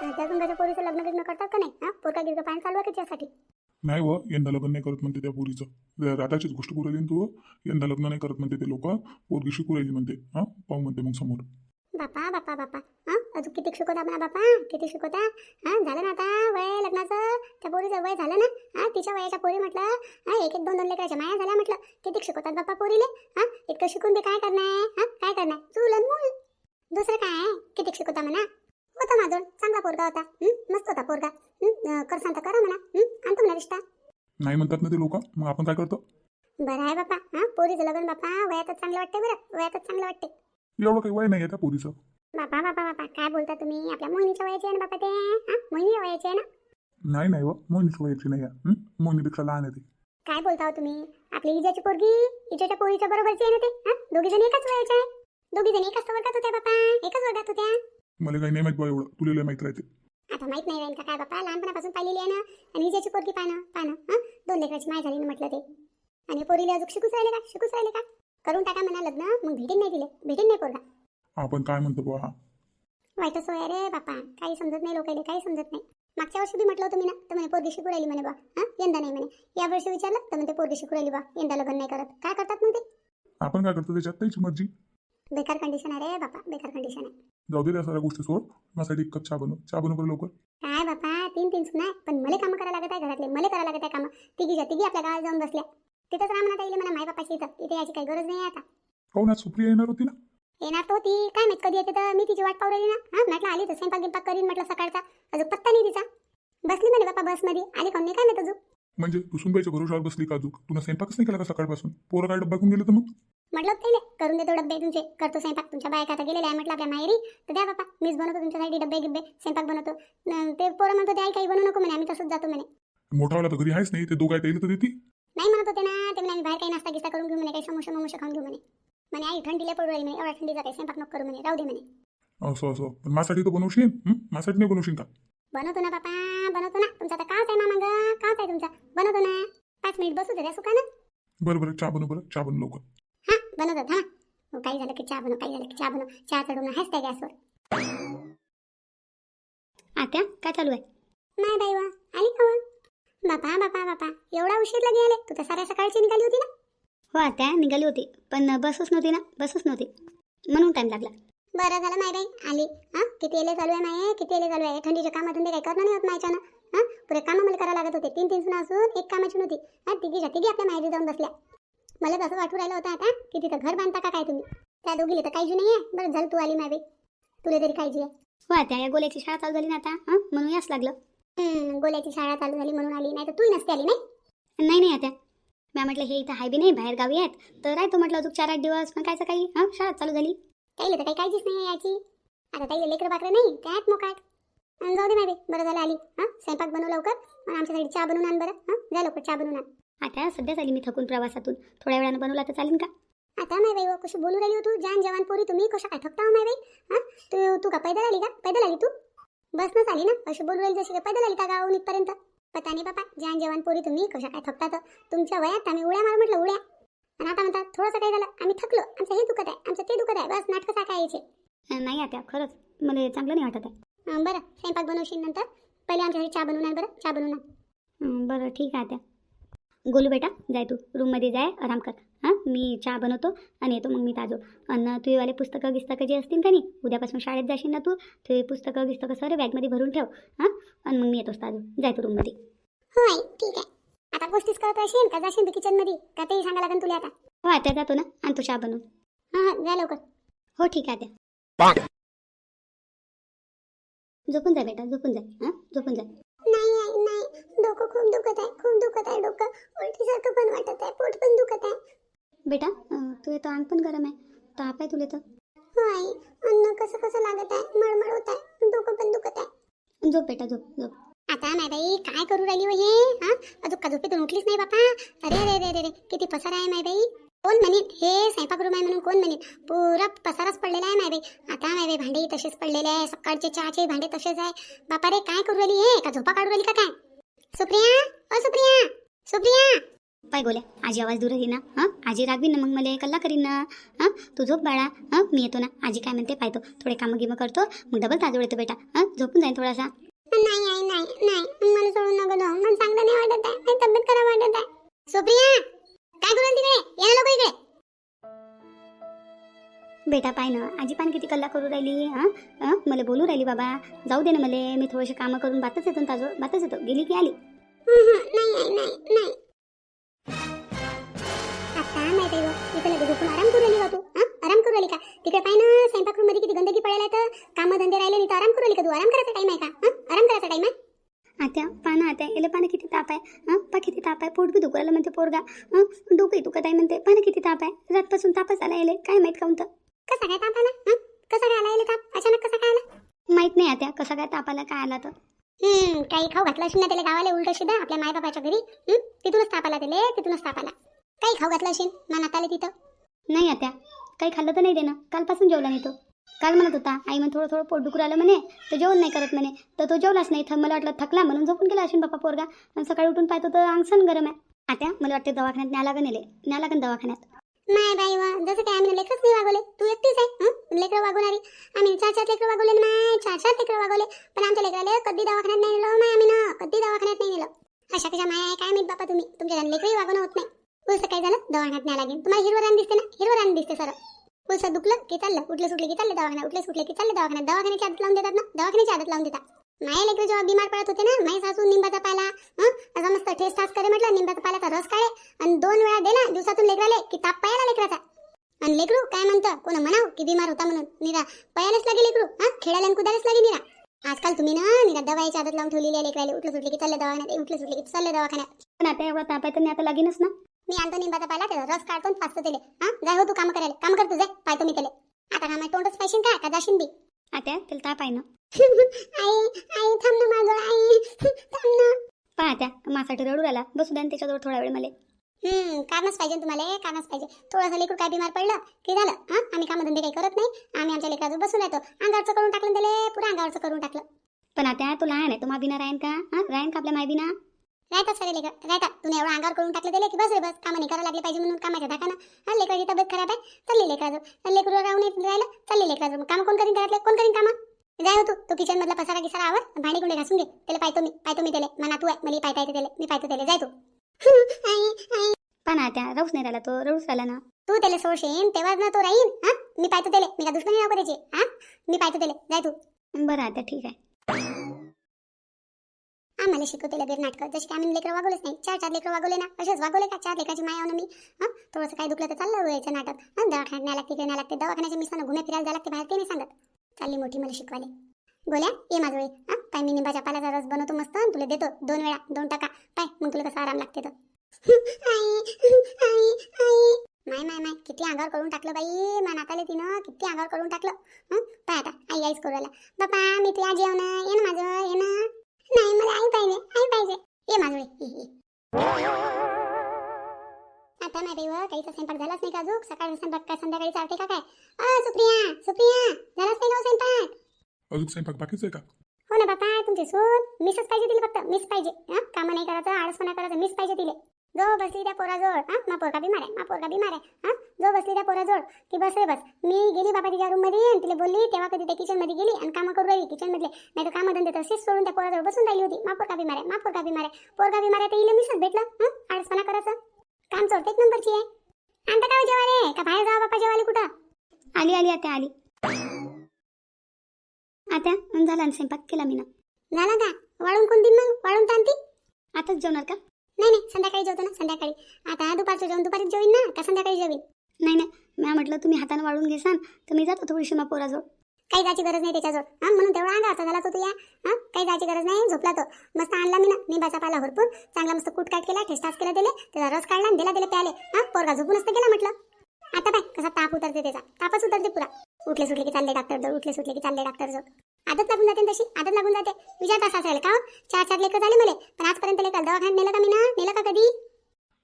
त्या गंगाच्या पोरीचं लग्न बिग्न करतात का नाही? हा? पोरका पाणी चालू आहे त्याच्यासाठी नाही व यंदा लग्न नाही करत म्हणते त्या पोरीचं. राधाचीच गोष्ट करू राहिली ना तू यंदा लग्न नाही करत म्हणते ते लोक. पोरगी शिकू राहिली म्हणते. हा? पाहू म्हणते मग समोर. बापा बापा बापा. हा? अजून किती शिकवता म्हणा बापा? किती शिकवता? हा? झालं ना आता वय लग्नाचं? त्या पोरीचं वय झालं ना? हा? तिच्या वयाच्या पोरी म्हटलं हा एक एक दोन दोन लेकराच्या माया झाल्या म्हटलं. किती शिकवतात बापा पोरीले? हा? इतकं शिकून बी काय करणार? हा? काय करणार? चूल मूल दुसरं काय? किती शिकवता म्हणा? होता माझं. चांगला पोरगा होता. हं? मस्त होता पोरगा. हं? अं, करसान तर करा म्हणा. हं? आणतो म्हणा रिश्ता. नाही म्हणतात ना ते लोक. मग आपण काय करतो? बरं आहे बापा. हा? पोरीचं लग्न बापा. वयातच चांगलं वाटते बरं. वयातच चांगलं वाटते एवढं काही वय नाही आहे त्या पोरीचं. बापा बापा बापा. काय बोलता तुम्ही? आपल्या मोहिनीच्या वयाचे आहे ना बापा ते? हा? मोहिनीच्या वयाचे आहे ना? नाही नाही व मोहिनीची वयाची नाही आहे. हं? मोहिनीपेक्षा लहान आहे ते. काय बोलता हो तुम्ही? आपली इजाची पोरगी इजाच्या पोरीच्या बरोबरची आहे ना ते? हा? दोघी जण एकाच वयाचे आहे. दोघी जण एकाच वर्गात होत्या बापा. एकाच वर्गात होत्या. मला काही नाही माहीत बा एवढं. तुला लय माहीत राहते. आता माहीत नाही राहील का काय बापा लहानपणापासून पाहिलेली आहे ना. आणि पोरगी पाहणं पाहणं हा? दोन लेकराची माय झाली ना म्हटलं ते. आणि पोरीला अजून शिकूच राहिले का? शिकूच राहिले का? करून टाका म्हणा लग्न मग भेटेन नाही दिले भेटेन नाही पोरगा. आपण काय म्हणतो बा वाईट सोय रे बापा. काही समजत नाही लोकांना काही समजत नाही. मागच्या वर्षी बी म्हटलं होतं मी ना तर म्हणे पोरगी शिकू राहिली म्हणे बा हा? यंदा नाही म्हणे. या वर्षी विचारलं तर म्हणते पोरगी शिकू राहिली बा यंदा लग्न नाही करत. काय करतात मग ते? आपण काय करतो? त्याच्यात त्याची मर्जी. बेकार कंडिशन आहे रे बापा बेकार कंडिशन आहे. जाऊ दे त्या सगळ्या गोष्टी सोड. माझ्यासाठी एक कप चहा बनव. चहा बनव बरं लवकर. काय बापा तीन तीन सुना आहे पण मला कामं करायला लागत आहे घरातले. मला करायला लागत आहे कामं. तिघीच्या तिघी आपल्या गावात जाऊन बसल्या. तिथंच रामनाथ येईल म्हणा माय बापाची इथं. इथे याची काही गरज नाही आहे आता. काहून आज सुप्रिया येणार होती ना? येणार तो ती काय माहीत कधी येते तर. मी तिची वाट पाहू राहिली ना. हा म्हटलं आली तर स्वयंपाक गिंपाक करीन म्हटलं सकाळचा. अजून पत्ता नाही तिचा. बसली म्हणे बापा बसमध्ये. आली कोण नाही काय माहीत अजून. म्हणजे तू सुनबाईच्या भरोशावर बसली का अजून? तुला स्वयंपाकच नाही केला का सकाळपासून? पोरं काय डब्बा घेऊन गेलं तर मग? म्हटलं पहिले करून देतो डब्बे तुमचे. करतो स्वयंपाक. तुमच्या बायका आता गेलेल्या आहे म्हटलं आपल्या माहेरी. तर द्या बापा मीच बनवतो तुमच्यासाठी डब्बे गिब्बे. स्वयंपाक बनवतो. न- ते पोरं म्हणतो ते आई काही बनवू नको म्हणे आम्ही तसंच जातो म्हणे. मोठावाला तर घरी आहेच नाही ते दोघं त्याला तर देती नाही म्हणत होते ना ते म्हणे आम्ही बाहेर काही नाश्ता गिस्ता करून घेऊ म्हणे काही समोसा ममोसा खाऊन घेऊ म्हणे. म्हणे आई थंडीला पडू राहील म्हणे एवढ्या थंडीचा काही स्वयंपाक नको करू म्हणे राहू दे म्हणे. असं असं. पण माझ्यासाठी तर बनवशील? माझ्यासाठी नाही बनवशील का? बनवतो ना बापा बनवतो ना. तुमचा तर काच आहे मामा ग काच आहे तुमचा. बनवतो ना. पाच मिनिट बसू दे रे सुकानं बरं बरं. चहा बनव बरं. चहा बनव लवकर. हा बनवतो हा. काही झालं की चहा बनव काही झालं की चहा बनव. चहा चढवून आहेच त्या गॅसवर? आत्या काय चालू आहे? नाही बाई वा आली का? बापा बापा बापा एवढा उशीर लगे आले. तू तर साऱ्या सकाळची निघाली होती ना? हो आत्या निघाली होती. पण बसच नव्हती ना बसच नव्हती. म्हणून टाइम लागला. बरं झालं माय बाई आली. हा किती एले चालू आहे माय किती एले चालू आहे? थंडीच्या कामाधंदे काही करणं नाही होत मायच्यानं हा पुरे कामं मला करायला लागत होते. तीन तीन सुना असून एक कामाची नव्हती. हा तिघीच्या तिघी आपल्या माहेरी जाऊन बसल्या. मला तसं वाटू राहिलं होतं आता की तिथं घर बांधता का काय तुम्ही? त्या दोघीला तर काळजी नाही आहे बरं झालं तू आली बाई तुला तरी काळजी आहे. हो आत्या या गोल्याची शाळा चालू झाली ना आता हं? म्हणून याच लागलं. हम्म, गोल्याची शाळा चालू झाली म्हणून आली नाही तर तू नसते आली नाही? नाही नाही आत्या मी म्हटलं हे इथं हाय बी नाही बाहेर गावी आहेत. तर राहतो म्हटलं अजून चार आठ दिवस पण कायचं काही हां? शाळा चालू झाली. ताईला तर काही काळजीच नाही आहे याची. आता ताईला लेकरं बाकरं नाही त्यात मोकाट. अन् जाऊ दे बाई बरं झालं आली हा? स्वयंपाक बनव लवकर. आणि आमच्यासाठी चहा बनवून आण बरं हा? जा लवकर चहा बनवून आण. आता सध्याच आली मी थकून प्रवासातून. थोड्या वेळानं बनवला तर चालेल का? आता माय बाई व, कशी बोलू राहिली हो तू? जान जवान पोरी तुम्ही कशा काय थकता हो माय बाई? हा? तू तू का पैदल आली का? पैदल आली तू? बसनंच आली ना? अशी बोलू राहिली जशी काय पैदल आली का गावाहून इथपर्यंत? पता नाही बापा जान जवान पोरी तुम्ही कशा काय थकतात तुमच्या वयात आम्ही उड्या मार म्हटलं उड्या. आणि आता म्हणतात थोडंसं काय झालं आम्ही थकलो. आमचं हे दुखत आहे आमचं ते दुखत आहे. बस नाटकं साकायचे. नाही आत्या खरंच. मला चांगलं नाही वाटत आहे. बरं स्वयंपाक बनवशील नंतर? पहिले आमच्यासाठी चहा बनवून आण बरं चहा हं, बरं ठीक आहे आत्या गोलू बेटा जाय तू. रूममध्ये जाय आराम कर. हां मी चहा बनवतो आणि येतो मग मी ताजो. आणि तुझेवाले पुस्तकं गिस्तकं जे असतील का नाही उद्यापासून शाळेत जाशील ना तू ते पुस्तकं गिस्तकं सर बॅगमध्ये भरून ठेव. हां आणि मग मी येतोच ताजो. जाय तू रूममध्ये. हो आई ठीक आहे. आता गोष्टीच करत असेल का जाशील किचनमध्ये का तेही सांगा लागेल तुला आता? हो आत्या जातो ना आणि तू चहा बनव हां हां जा लवकर. हो ठीक आहे आत्या. झोपून जाय बेटा झोपून जाय हां झोपून जाय नाही नाही. डोकं खूप दुखत आहे. खूप दुखत आहे डोकं. उलटीसारखं पण वाटत आहे. पोट पण दुखत आहे. बेटा अं, तू अंग पण गरम आहे. ताप आहे तुला तर. हो आई. अन्न कसं कसं लागत आहे? मळमळ होत आहे. डोकं पण दुखत आहे. झोप बेटा झोप झोप. आता नाही बाई काय करू राहिली हो हे? हा? का झोपेतून उठलीच नाही बापा. अरे अरे अरे अरे अरे. किती पसार आहे माय बाई. कोण म्हणेन हे स्वयंपाक रूम आहे म्हणून कोण म्हणेन पुरा पसारच पडलेला आहे माय बाई आता माय बाई भांडे तसेच पडलेले आहे. सकाळचे चहाचे भांडे तसेच आहे. बापा रे काय करू राहिली हे? का झोपा काढू राहिली का काय? सुप्रिया? ओ सुप्रिया! सुप्रिया! पाय गोल्या. आजी आवाज दूर येईना. हां? आजी रागवीन ना मग मला कल्ला करीन ना? हां? तू झोप बाळा. हां? मी येतो ना. आजी काय म्हणते पाहतो. थोडे कामं गिमं करतो. मग डबल ताजवड येतो बेटा. हां? झोपून जाईन थोडासा. नाही आई नाही नाही. मला सोडून नको जाऊ. मला चांगलं नाही वाटत आहे. माझी तब्येत खराब वाटत आहे. सुप्रिया! काय करू राहिली तिकडे? ये लोक इकडे. बेटा पाय ना आजी पान किती कल्ला करू राहिली हां? हां? मला बोलू राहिली बाबा जाऊ दे ना मला मी थोडेसे कामं करून बातच येतो ताजवड बातच येतो. गेली की आली? नाही आई नाही नाही. आता माहीत आहे गं, इथं लगेच झोपून आराम करू राहिली का तू हा? आराम करू राहिली का? तिकडे पाय ना स्वयंपाक रूममध्ये किती गंदगी पडायला तर काम धंदे राहिले नाही तर आराम करू राहिली का तू? आराम करायचा टाइम आहे का? हा? आराम करायचा टाइम आहे? आत्या पाना आत्या याला पानं किती ताप आहे. हां? पा किती ताप आहे. पोट बी दुखायला म्हणते पोरगा. हां? डोकंही दुखत आहे म्हणते. पानं किती ताप आहे. रातपासून तापच आला याले. काय माहीत काऊन तर. कसा काय ताप आला? हा? कसा काय आला याला ताप? अचानक कसा काय आला? माहीत नाही आत्या कसा काय ताप आला काय आला तर. काही खाऊ घातला असेल ना त्याला गावाला उलट शिदा आपल्या मायबापाच्या घरी. तिथूनच ताप आला त्याला तिथूनच ताप आला. काही खाऊ घातला असेल मनात आले तिथं. नाही आत्या काही खाल्लं तर नाही देणं. कालपासून जेवला नाही तो. काल म्हणत होता आई मग थोडं थोडं पोट दुखू राहिलं म्हणे तर जेवण नाही करत म्हणे तर तो जेवलाच नाही. तर मला वाटलं थकला म्हणून झोपून गेला असेल बापा पोरगा. आणि सकाळी उठून पाहतो तर अंगसन गरम आहे. आता मला वाटते दवाखान्यात न्या लागन नेले न्या लागन दवाखान्यात. माय बाई वा जसं काय आम्ही लेकरच नाही वागवले. तू एकटीच आहे लेकरं वागवणारी. आम्ही चार चार लेकरं वागवले नाही माय चार चार लेकरं वागवले. पण आमच्या लेकराले कधी दवाखान्यात नाही नेलं माय आम्ही ना कधी दवाखान्यात नाही नेलं. अशा कशा माया आहे काय माहीत बापा तुम्ही? तुमच्या लेकरही वागवणं होत नाही. उलसं काय झालं? दवाखान्यात न्याय लागेल. तुम्हाला हिरवं रान दिसते ना? हिरवं रान दिसते सर उलसं दुखलं की चाललं उठलं सुटलं की चाललं दवाखान्यात उठलं सुटलं की चाललं दवाखान्यात. दवाखान्याची आदत लावून देतात ना? दवाखान्याची आदत लावून देतात. माया लेकर जेव्हा बिमार पडत होते ना माई सासू निंबाचा पाला असा मस्त ठेस ठास करे म्हटलं निंबाचा पाल्याचा रस काढे आणि दोन वेळा दिला दिवसातून लेकराले की ताप पायाला लेकराचा. आणि लेकरू काय म्हणतं? कोण म्हणाव की बिमार होता म्हणून? निरा पयालाच लागे लेकरू हा? खेळायला कुदायलाच लागे निरा. आजकाल तुम्ही ना निरा दवाईची आदत लावून ठेवलेली आहे लेकराले. उठलं सुटले की चालले दवाखान्यात उठलं सुटले की चालले दवाखान्यात. पण आता एवढा ताप आहे तर आता लागेनच ना? मी आणतो निंबाचा पाला त्याचा रस काढतो आणि पाचतो त्याले हा? जाय हो तू काम करायला. काम कर तू जाय. पाहतो मी त्याले आता का तोंडच पाहिजे का का जाशीन बी. आत्या त्याला ताप आहे ना? आई आई थांब ना माझं आई. थांब ना. पहा माझ्यासाठी रडू राहिला. बसू द्या ना त्याच्याजवळ थोडा वेळ मला. हम्म कारणच पाहिजे तुम्हाला कारणच पाहिजे. थोडंसं लेकरू काय बिमार पडलं की झालं? हा? आम्ही कामधंदे काही करत नाही. आम्ही आमच्या लेकराजवळ बसून राहतो. अंगावरचं करून टाकलं त्याला? पुरा अंगावरचं करून टाकलं. पण आता तो लहान आहे. तो मा बिना राहीन का? हां? राहीन का आपल्या माय बिना? राहतात सारे लेकर. राहतात. तुम्ही एवढं अंगावर करून टाकलं दिले की बस रे बस. कामं नाही करायला लागले पाहिजे म्हणून कामाच्या धाकानं. हा लेकराची तब्येत खराब आहे. चालली लेकराजवळ लेकरू राहून राहिलं. चालली लेकराजवळ काम कोण करीन घरातले? कोण करीन कामं? जाय हो तू. तो किचन मधला पसारा गिसारा आवर. भांडी गुंडे घासून घे. त्याला पाहतो मी. पाहतो मी त्याला. मना तू आहे. मला पाहता येते त्याला. मी पाहतो त्याला. जाय तू. पण आत्या राहूच नाही राहिला तो. रडूच राहिला ना. तू त्याला सोडशील तेव्हाच ना तो राहील हा? मी पाहतो त्याला. मी का दुश्मनी नको त्याची हा? मी पाहतो त्याला. जाय तू. बरं आत्या ठीक आहे. आम्हाला शिकवते लगेच नाटकं. जसे की आम्ही लेकरं वागवलंच नाही. चार चार लेकरं वागवले ना. असेच वागवले का? चार लेकराची माया ना मी. हां? थोडंसं काय दुखलं तर चाललं व्हायचं नाटक. हां? दवाखान्यात न्या लागते न्या लागते. दवाखान्याच्या मिसानं घुमे फिरायला जायला लागते बाहेर. ते नाही सांगत. चालली मोठी मला शिकवाले गोल्या ये माझं वेळी हा? पाय मी निंबाच्या पाल्याचा रस बनवतो मस्त. आणि तुला देतो दोन वेळा दोन टाका. पाय मग तुला कसा आराम लागते तर. माय माय माय. किती अंगावर करून टाकलं बाई. मा नाताले तिनं किती अंगावर करून टाकलं. हं? पाय आता आई आईच करू राहिला बापा मी तुझ्या जेवण ये ना माझं ये ना. नाही मला आई पाहिजे आई पाहिजे. ये ये. आता नाही व, काहीचा स्वयंपाक झालाच नाही का अजून? सकाळचा स्वयंपाक काय संध्याकाळी चालते का काय? अ सुप्रिया सुप्रिया झालाच नाही का हो स्वयंपाक? अजून स्वयंपाक बाकीच आहे का? हो ना बापा तुमची सून मिसच पाहिजे तिला फक्त मिस पाहिजे. हा कामं नाही करायचं आळसपणा करायचं मिस पाहिजे तिले. जो बसली त्या पोराजवळ हा? मा पोरगा बिमार आहे मा पोरगा बिमार आहे हा? जो बसली त्या पोराजवळ की बस रे बस. मी गेली बाबा तिच्या रूममध्ये आणि तिला बोलली तेव्हा कधी त्या किचनमध्ये गेली आणि कामं करू राहिली किचन मधले. नाही तर कामं धंदे तसेच सोडून त्या पोराजवळ बसून राहिली होती. मा पोरगा बिमार आहे मा पोरगा बिमार आहे. पोरगा बिमार आहे तर हिला मिसच भेटलं हा? आळसपणा करायचं. काम चोरते एक नंबरची आहे. आणता का हो जेवाले का बाहेर जावा बापा जेवाले कुठं? आली आली आत्या आली. अन झाला ना स्वयंपाक? केला मी ना झाला का? वाळून कोण देईन मग? वाळून ताणती आताच जेवणार का? नाही नाही संध्याकाळी जेवतो ना संध्याकाळी. आता दुपारचं जेवण दुपारीच जेवीन ना का संध्याकाळी जेवीन? नाही नाही मी म्हटलं तुम्ही हाताने वाळून घेसान तर मी जातो थोडीशी मा पोराजवळ. काही जायची गरज नाही त्याच्याजवळ. हा म्हणून तेवढा अंगावरचा झाला तो तुया. हा काही जायची गरज नाही झोपला तो. मस्त आणला मी ना निंबाचा पाला भरपूर. चांगला मस्त कुटकाट केला ठेसटास केला दिले त्याचा रस काढला आणि दिला दिले प्याले. हा पोरगा झोपूनच तर गेला म्हटलं. आता पाय कसा ताप उतरते त्याचा. तापच उतरते पुरा. उठले सुटले की चालले डॉक्टर उठले सुटले की चालले डॉक्टर आदत लागून जाते तशी आदत लागून जाते. विचार तास असेल का हो? चार चार लेकर झाले मला पण आजपर्यंत लेकर दवाखान्यात नेलं का मी ना? नेलं का कधी?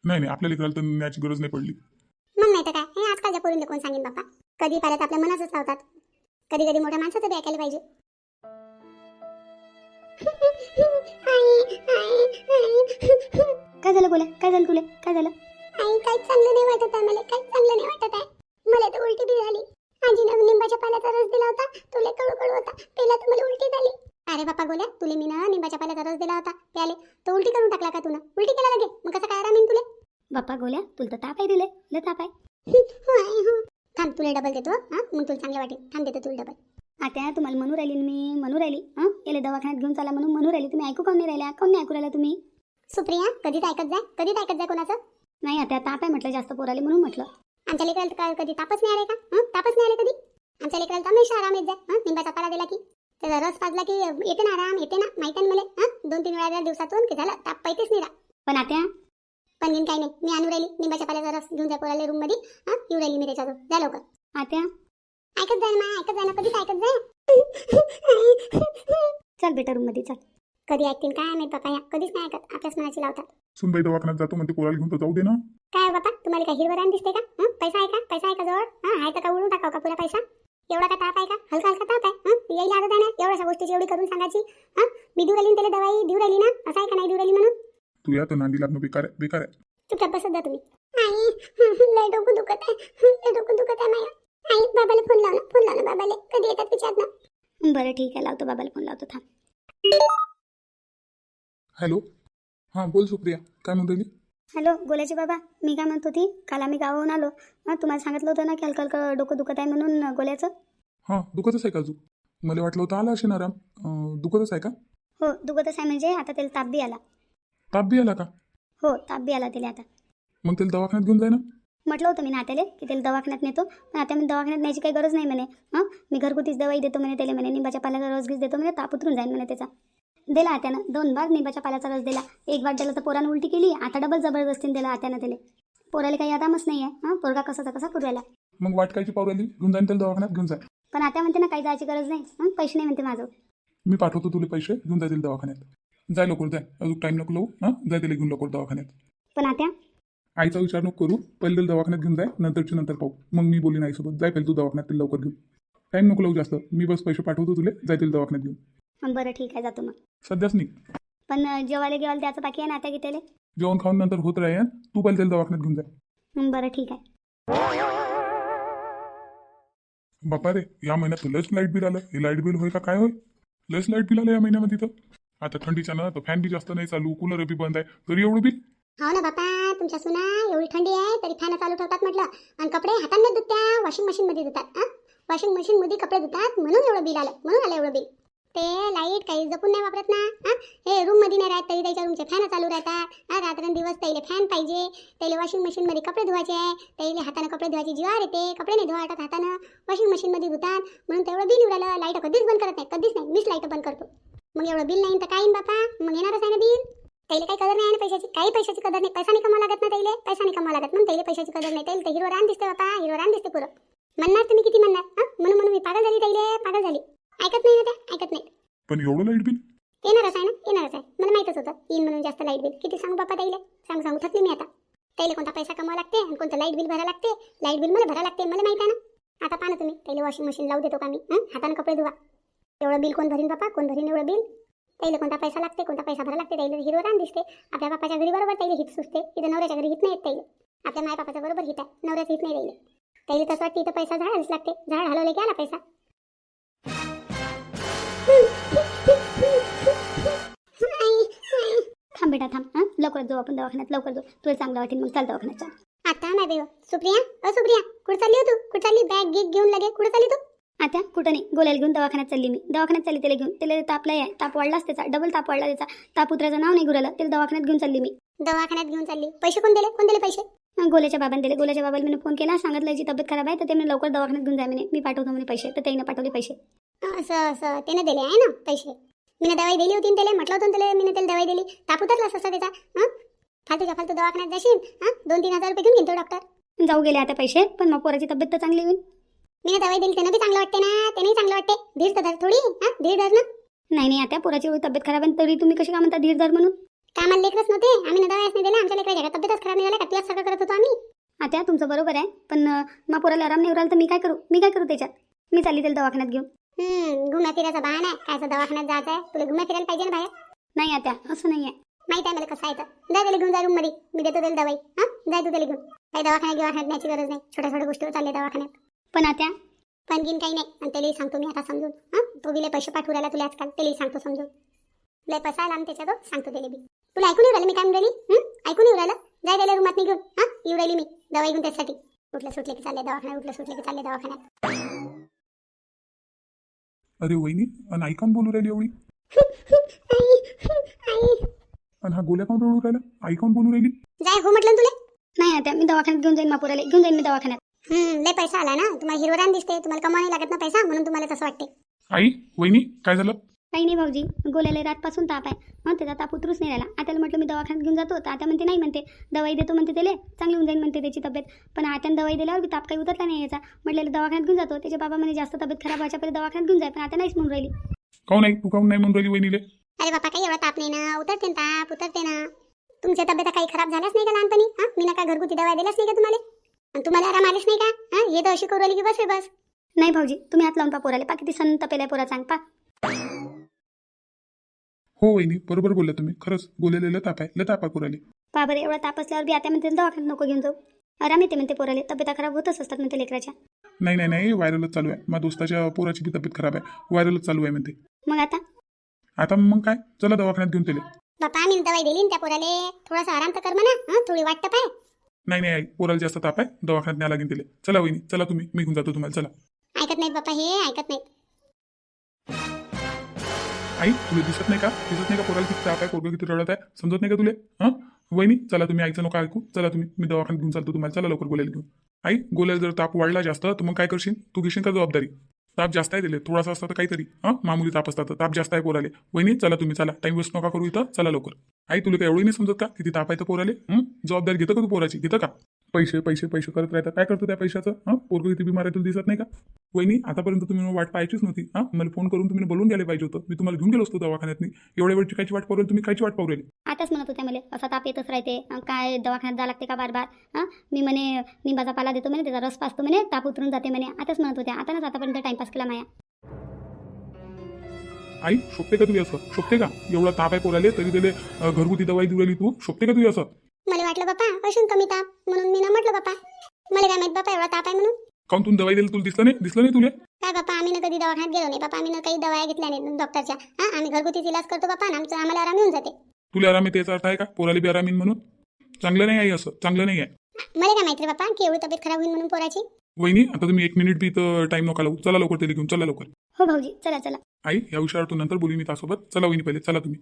नाही नाही आपल्या लेकराला तर न्यायची गरज नाही पडली. मग नाही तर काय? हे आजकालच्या पोरींना कोण सांगेन बापा कधी पाहिलं आपल्या मनातच लावतात कधी कधी मोठ्या माणसाचं बी ऐकायला पाहिजे. काय झालं गोल्या काय झालं तुला? काय झालं? आई काहीच चांगलं नाही वाटत आहे मला काहीच चांगलं नाही वाटत आहे. मला तर उलटी बी झाली. आजीनं निंबाच्या पाल्याचा रस दिला होता. तो लय कडू कडू होता. पेला तर मला उलटी झाली. अरे बापा गोल्या तुले मी ना निंबाच्या पाल्याचा रस दिला होता. प्याले. तो उलटी करून टाकला का तुला उलटी केला लगे मग कसं काय आराम येईन तुले? बाप्पा गोल्या तुला तर ताप आहे दिले. लय ताप आहे. हो हो थांब तुला डबल देतो हा. मग तुला चांगलं वाटेल. थांब देतो तुला डबल आता तुम्हाला म्हणू राहिली मी. म्हणू राहिली हां. याला दवाखान्यात घेऊन चला म्हणून म्हणू राहिली. तुम्ही ऐकू काऊन नाही राहिल्या? काऊन नाही ऐकू राहिला तुम्ही? सुप्रिया कधीच ऐकत जाय? कधीच ऐकत जाय कोणाचं? नाही आता ताप आहे म्हटलं जास्त पोराले म्हणून म्हटलं. आमच्या लेकराला कधी तापच नाही आले का हं? तापच नाही आले कधी आमच्या लेकराला हमेशा आराम येत जाय हं? निंबाचा पाला दिला की त्याचा रस पाजला की येते ना आराम येते ना माहिती आहे मला हं? दोन तीन वेळा दिवसातून की झालं ताप पाहिजेच नाही. पण आता पण काही नाही मी आणू राहिली निंबाच्या पाल्याचा रस घेऊन जाय पोराला रूममध्ये हं? येऊ राहिली मी त्याच्याजवळ जा लवकर आता ऐकत जाय ना ऐकत जाय ना कधीच ऐकत जाय चल बेटा रूममध्ये चल कधी ऐकतील काय माहीत बापा या कधीच नाही ऐकत आपल्याच मनाची लावतात. सुनबाई दवाखान्यात जातो म्हणते पोराला घेऊन तर जाऊ दे ना. काय हो बापा तुम्हाला काय हिरवं रान दिसते का? हं? पैसा आहे का? पैसा आहे का जवळ? हा आहे तर का उडून टाकाव का पुरा पैसा? एवढा का ताप आहे का? हलका हलका ताप आहे हं? यायला आदत आहे ना एवढ्याशा गोष्टीची एवढी करून सांगायची? हा? मी देऊ राहिली ना त्याला दवाई देऊ राहिली ना? असं आहे का नाही देऊ राहिली म्हणून? तू या तर नांदी लागणं बेकार आहे बेकार आहे. चुपचाप बसत जा तुम्ही. आई लय डोकं दुखत आहे लय डोकं दुखत आहे माया. आई बाबाला फोन लाव ना फोन लाव ना बाबाले. कधी येतात विचार ना बरं ठीक आहे लावतो बाबाला फोन लावतो थांब. हॅलो. हां बोल सुप्रिया. काय म्हणून राहिली हॅलो गोल्याची बाबा मी काय म्हणत होती काल आम्ही गावाहून आलो. हां तुम्हाला सांगितलं होतं ना की हलकं हलकं डोकं दुखत आहे म्हणून गोल्याचं. हां दुखतच आहे का अजून? मला वाटलं होतं आला असेल आराम. अं, दुखतच आहे का? हो दुखतच आहे म्हणजे आता त्याला ताप बी आला. ताप बी आला का? हो ताप बी आला त्याला आता. मग त्याला दवाखान्यात घेऊन जाय ना म्हटलं होतं मी नात्याले की त्याला दवाखान्यात नेतो. पण आता मी दवाखान्यात न्यायची काही गरज नाही म्हणे. हां मी घरगुतीच दवाई देतो म्हणे त्याला म्हणे निंबाच्या पाल्याचा रस गीस देतो म्हणे ताप उतरून जाईल म्हणे त्याचा. दिला आत्यानं. दोन बार निंबाच्या पाल्याचा रस दिला. एक बार दिला तर पोरानं उलटी केली. आता डबल जबरदस्तीने दिला आत्यानं त्याला. पोराला काही आरामच नाही आहे हां? पोरगा कसाचा कसा पुरवायला मग वाट कायची राहिली घेऊन जाईन त्याला दवाखान्यात घेऊन जाय पण आता म्हणते ना काही जायची गरज नाही. हं? पैसे नाही म्हणते माझं. मी पाठवतो तुला पैसे घेऊन जातील दवाखान्यात. जाय लवकर जाय. अजून टाईम नको लावू. हां? जाय त्याला घेऊन लवकर दवाखान्यात. पण आता आईचा विचार नको करू. पहिले त्याला दवाखान्यात घेऊन जाय. नंतरची नंतर पाहू. मग मी बोलीन आईसोबत. जाय पहिले तू दवाखान्यात लवकर घेऊन. टाईम नको लावू जास्त. मी बस पैसे पाठवतो तुला. जाय दवाखान्यात घेऊन. बरं ठीक आहे जातो मग. सध्याच नाही पण जेवायला गेवायला त्याचं बाकी आहे ना आता की त्याला जेवण खाऊन नंतर होत राहील तू पहिले त्याला दवाखान्यात घेऊन हं, बरं ठीक आहे. बापा रे या महिन्यात तर लस लाइट बिल आलं. हे लाइट बिल होय का काय होय? लस लाइट बिल आलं या महिन्यामध्ये तर आता थंडीच्या ना तर फॅन बी जास्त नाही चालू कूलर बी बंद आहे. तरी एवढं बिल? हो ना बापा तुमच्या सुना एवढी थंडी आहे तरी फॅन चालू ठेवतात म्हटलं. आणि कपडे हाताने धुत्या वॉशिंग मशीन मध्ये धुतात वॉशिंग मशीन मध्ये कपडे धुतात म्हणून एवढं बिल आलं म्हणून आलं एवढं बिल. ते लाइट काही जपून नाही वापरत ना. हा? हे रूममध्ये नाही राहत तरी त्याच्या रूमचे फॅन चालू राहतात. हा रात्रंदिवस त्याला फॅन पाहिजे. त्याला वॉशिंग मशीन मध्ये कपडे धुवायचे आहे. त्याला हाताने कपडे धुवायची जीवार येते. कपडे नाही धुवा वाटत हातानं. वॉशिंग मशीन मध्ये धुतात. म्हणून तेवढं बिल उडालं लाइट कधीच बंद करत नाही. कधीच नाही. मीच लाइट बंद करतो. मग एवढं बिल नाही तर काय बापा? मग येणारच आहे ना बिल? त्याला काही कदर नाही आहे पैशाची. काही पैशाची कदर नाही. पैसा नाही कमावा लागत ना त्याला. पैसा नाही कमावा लागत. म्हणून त्याला पैशाची कदर नाही. त्याला हिरो रान दिसते बापा. हिरो रान दिसते पुरं. म्हणणार तुम्ही किती म्हणणार? हा? म्हणून म्हणून मी पागल झाली त्याला. पागल झाली. ऐकत नाही ना त्या? ऐकत नाही. पण एवढं लाइट बिल येणारच आहे ना? येणारच आहे. मला माहीतच होतं. येईन म्हणून जास्त लाइट बिल किती सांगू बापा त्याला सांगू सांगू थकली मी आता. त्याला कोणता पैसा कमावा लागते? आणि कोणतं लाइट बिल भरा लागते? लाइट बिल मला भरा लागते. मला माहिती आहे ना? आता पहा तुम्ही. त्याला वॉशिंग मशीन लावू देतो का मी? हं? हातानं कपडे धुवा. एवढं बिल कोण भरीन बापा? कोण भरीन एवढं बिल त्याला कोणता पैसा लागते? कोणता पैसा भरा लागते? त्याला हिरो रान दिसते. आपल्या बापाच्या घरी बरोबर त्याला हित सुचते. इथं नवऱ्याच्या घरी हित नाही येत त्याला आपल्या माय बापाच्या बरोबर हित आहे. नवऱ्याचं हित नाही त्याला त्याला तसं वाटतं इथं पैसा झाडालाच लागते. झाड हलवले की आला पैसा? थांब बेटा थांब हां? लवकर जाऊ आपण दवाखान्यात लवकर जाऊ. तुला चांगलं वाटेल मग चाल दवाखान्यात चाल. आता नाही बेव सुप्रिया अ सुप्रिया कुठं चालली हो तू? कुठं चालली? बॅग गिग घेऊन लगे कुठं चालली तू? आता कुठं नाही गोल्याला घेऊन दवाखान्यात चालली मी. दवाखान्यात चालली त्याला घेऊन. त्याला तापला आहे. ताप वाढलाच त्याचा डबल ताप वाढला त्याचा. ताप उतरायचं नाव नाही गुराला. त्याला दवाखान्यात घेऊन चालली मी. दवाखान्यात घेऊन चालली. पैसे कोण दिले? कोण दिले पैसे? गोल्याच्या बाबांनी दिले. गोल्याच्या बाबाला मी फोन केला सांगितलं याची तब्येत खराब आहे तर ते म्हणे लवकर दवाखान्यात घेऊन जा म्हणे. मी पाठवतो म्हणे पैसे तर त्याने पाठवले पैसे. असं असं. त्याने दिले आहे ना पैसे? मी दवाई दिली होती त्याला म्हटलं होतं त्याला मी त्याला दवाई दिली. ताप उतरला असं त्याचा हां? फालतूच्या फालतू दवाखान्यात जाशील हां? दोन तीन हजार रुपये घेऊन घेतो डॉक्टर जाऊ गेले आता पैसे पण मग पोराची तब्येत तर चांगली होईल. मी दवाई दिली त्यानं बी चांगलं वाटते ना त्यानंही चांगलं वाटते. धीर तर थोडी हां? धीर धर ना. नाही नाही आता पोराची तब्येत खराब आहे तरी तुम्ही कशी काय म्हणता धीर धर म्हणून? कामाला लेकरच नव्हते आम्ही ना दवाईच नाही दिला आमच्या लेकराच्या का तब्येतच खराब नाही झाल्या का तुला सगळं करत होतो आम्ही. आता तुमचं बरोबर आहे पण अं, मा पोराला आराम नाही राहिला तर मी काय करू? मी काय करू त्याच्यात? मी चालली त्याला दवाखान्यात घेऊन. हम्म घुम्या फिरायचा बहाना आहे. कायचा दवाखान्यात जायचं आहे तुला घुम्या फिरायला पाहिजे ना बाहेर? नाही आत्या असं नाही आहे माहीत आहे मला कसं आहे तर. जा त्याला घेऊन जा रूममध्ये. मी देतो त्याला दवाई. हा? जाय तू त्याला घेऊन. काही दवाखान्यात दवाखान्यात न्यायची गरज नाही. छोट्या छोट्या गोष्टीवर चालले दवाखान्यात. पण आत्या पण गिन काही नाही. आणि त्यालाही सांगतो मी आता समजून. हा? तो गेले पैसे पाठवू राहिला तुला आजकाल. त्यालाही सांगतो समजून. लय पैसा आला आणि त्याच्यात सांगतो त्याला बी. तुला ऐकून येऊ राहिलं मी काय हं? ऐकून येऊ राहिलं? जाय त्याला रूमात घेऊन हा? येऊ राहिली मी. दवाई घेऊन त्यासाठी. उठलं सुटले की चालले दवाखान्यात. उठलं सुटले की चालले दवाखान्यात. अरे वहिनी आणि आई काऊन बोलू राहिली एवढी? आणि हा गोल्या काऊन रडू राहिला? आई काऊन बोलू राहिली? जाय हो म्हटलं ना तुला? नाही आत्या मी दवाखान्यात घेऊन जाईन मापुराला घेऊन जाईन मी दवाखान्यात. हम्म लय पैसा आला ना? तुम्हाला हिरवरान दिसते तुम्हाला कमावणी लागत ना पैसा? म्हणून तुम्हाला तसं वाटते आई वहिनी काय झालं? काही नाही भाऊजी गोल्याला रातपासून ताप आहे. मग त्याचा ताप उतरूच नाही राहिला आत्याला म्हटलं मी दवाखान्यात घेऊन जातो. तर आता म्हणते नाही म्हणते दवाई देतो म्हणते त्याला. चांगली होऊन जाईल म्हणते त्याची तब्येत. पण आत्यानं दवाई दिल्यावर बी ताप काही उतरला नाही याचा. म्हटलेलं दवाखान्यात घेऊन जातो. त्याचे बाबा म्हणे जास्त तब्येत खराब व्हायच्या पहिले दवाखान्यात घेऊन जाय. पण आता नाहीच म्हणून राहिली. काऊन आई तू काऊन नाही म्हणून राहिली वहिनीले? अरे बापा काही एवढा ताप नाही ना? उतरते ना ताप उतरते ना. तुमच्या तब्येत काही खराब झाल्याच नाही का लहानपणी? हा? मी नका घरगुती दवा दिलाच नाही का तुम्हाला? आणि तुम्हाला आराम आलेच नाही का? हा? हे तर अशी करू राहिली की बस रे बस. नाही भाऊजी तुम्ही हात लावून पा पोराले. पा किती संत पेलाय पोरा सांग पा. हो वहिनी बरोबर बोलला तुम्ही. खरंच गोल्याला ताप आहे. लय तापा करू राहिली पा बरं एवढा ताप असल्यावर बी आता म्हणते दवाखान्यात नको घेऊन जाऊ. आराम येते म्हणते पोराले. तब्येता खराब होतच असतात म्हणते लेकराच्या. नाही नाही नाही व्हायरलच चालू आहे. माझ्या दोस्ताच्या पोराची बी तब्येत खराब आहे. व्हायरलच चालू आहे म्हणते. मग आता? आता मग काय? चला दवाखान्यात घेऊन त्याला. बापा मी दवाई दिली ना त्या पोराले. थोडासा आराम तर कर म्हणा. हा थोडी वाटतं पाय. नाही नाही आई पोराला जास्त ताप आहे. दवाखान्यात न्यायला लागेल त्याला. चला वहिनी चला तुम्ही. मी घेऊन जातो तुम्हाला. चला. ऐकत नाहीत बापा हे ऐकत नाहीत. आई तुला दिसत नाही का? दिसत नाही का पोराला किती ताप आहे पोरगं किती रडत आहे? समजत नाही का तुले? हां? वहिनी चला तुम्ही आईचं नका ऐकू. चला तुम्ही. मी दवाखान्यात घेऊन चालतो तुम्हाला. चला लवकर गोल्याला घेऊन. आई गोल्याला जर ताप वाढला जास्त तर मग काय करशील? तू घेशील का जबाबदारी? ताप जास्त आहे दिले थोडासा असता तर काहीतरी. हां? मामुली ताप असतात ताप जास्त आहे पोराले. वहिनी चला तुम्ही. चला. टाइम वेस्ट नका करू इथं. चला लवकर. आई तुला काय एवढी नाही समजत का? किती ताप आहे तर पोराले? जबाबदारी घेतं का तू पोराची? घेतं का? पैसे पैसे पैसे करत राहतात. काय करतो त्या पैशाचं? हां? पोरगं किती बिमार आहे तुला दिसत नाही का? वहिनी आतापर्यंत तुम्ही वाट पाहायचीच नव्हती. हां? मला फोन करून तुम्ही बोलून गेले पाहिजे होतं. मी तुम्हाला घेऊन गेलो असतो दवाखान्यात एवढ्या वेळची कायची वाट पाहू तुम्ही कायची वाट पाहू राहिली आताच म्हणत होत्या मला असा ताप येतच राहते. काय दवाखान्यात जा लागते का बार बार हां? मी म्हणे निंबाचा पाला देतो म्हणे त्याचा रस पाचतो म्हणे ताप उतरून जाते म्हणे. आताच म्हणत होत्या आता ना आतापर्यंत टाइमपास केला माया. आई शोभते का तुझी असं? शोभते का? एवढा ताप आहे पोराले तरी त्याला घरगुती दवाई राहिली तू. शोभते का तुझी असं? बापा असून कमी ताप. म्हणून मी ना म्हटलं बापा मला काय माहीत बापा एवढा ताप आहे म्हणून? काऊन तू दवाई दिली तुला? दिसलं नाही? दिसलं नाही तुला? काय बापा आम्ही ना कधी दवाखान्यात गेलो नाही. बापा आम्ही ना काही दवाया घेतल्या नाही डॉक्टरच्या. हा आम्ही घरगुतीच इलाज करतो बापा आणि आमचं आम्हाला आराम येऊन जाते. तुला आराम आहे त्याचा अर्थ आहे का? पोराला बी आराम येईन म्हणून? चांगलं नाही आहे असं. चांगलं नाही आहे. मला काय माहिती रे बापा की एवढी तब्येत खराब होईल म्हणून पोराची? वहिनी आता तुम्ही एक मिनिट बी इथं टाइम नका लावू. चला लवकर त्याला घेऊन चला लवकर. हो भाऊजी चला चला. आई या विषयावर तू नंतर बोलू मी त्यासोबत चला वहिनी पहिले चला तुम्ही.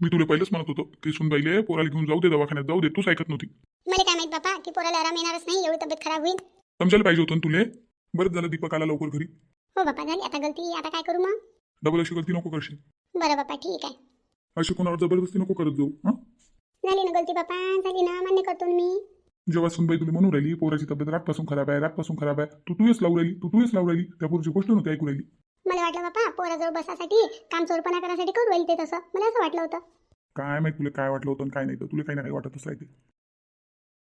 मी तुला पहिलेच म्हणत होतो की सुनबाईले पोराला घेऊन जाऊ दे दवाखान्यात जाऊ दे तूच ऐकत नव्हती. मला काय माहीत बापा की पोराला आराम येणारच नाही एवढी तब्येत खराब होईल? समजायला पाहिजे होतं ना तुले. बरंच झालं दीपक आला लवकर घरी. हो बापा झाली. आता गलती आता काय करू मग? डबल अशी गलती नको करशील. बरं बापा ठीक आहे. अशी कोणावर जबरदस्ती नको करत जाऊ हां? झाली ना गलती बापा झाली ना मान्य करतो ना मी. जेव्हा सुनबाई तुला म्हणून राहिली पोराची तब्येत रातपासून खराब आहे रातपासून खराब आहे तू तूच लावू राहिली तू तूच लावू राहिली त्या पोरची गोष्ट नव्हती ऐकू राहिली. मला वाटलं बापा पोराजवळ बसासाठी काम चोरपणा करायसाठी करू येईल ते तसं. मला असं वाटलं होतं. काय माहीत तुला काय वाटलं होतं आणि काय नाही तर तुला काही ना काही आहे ते.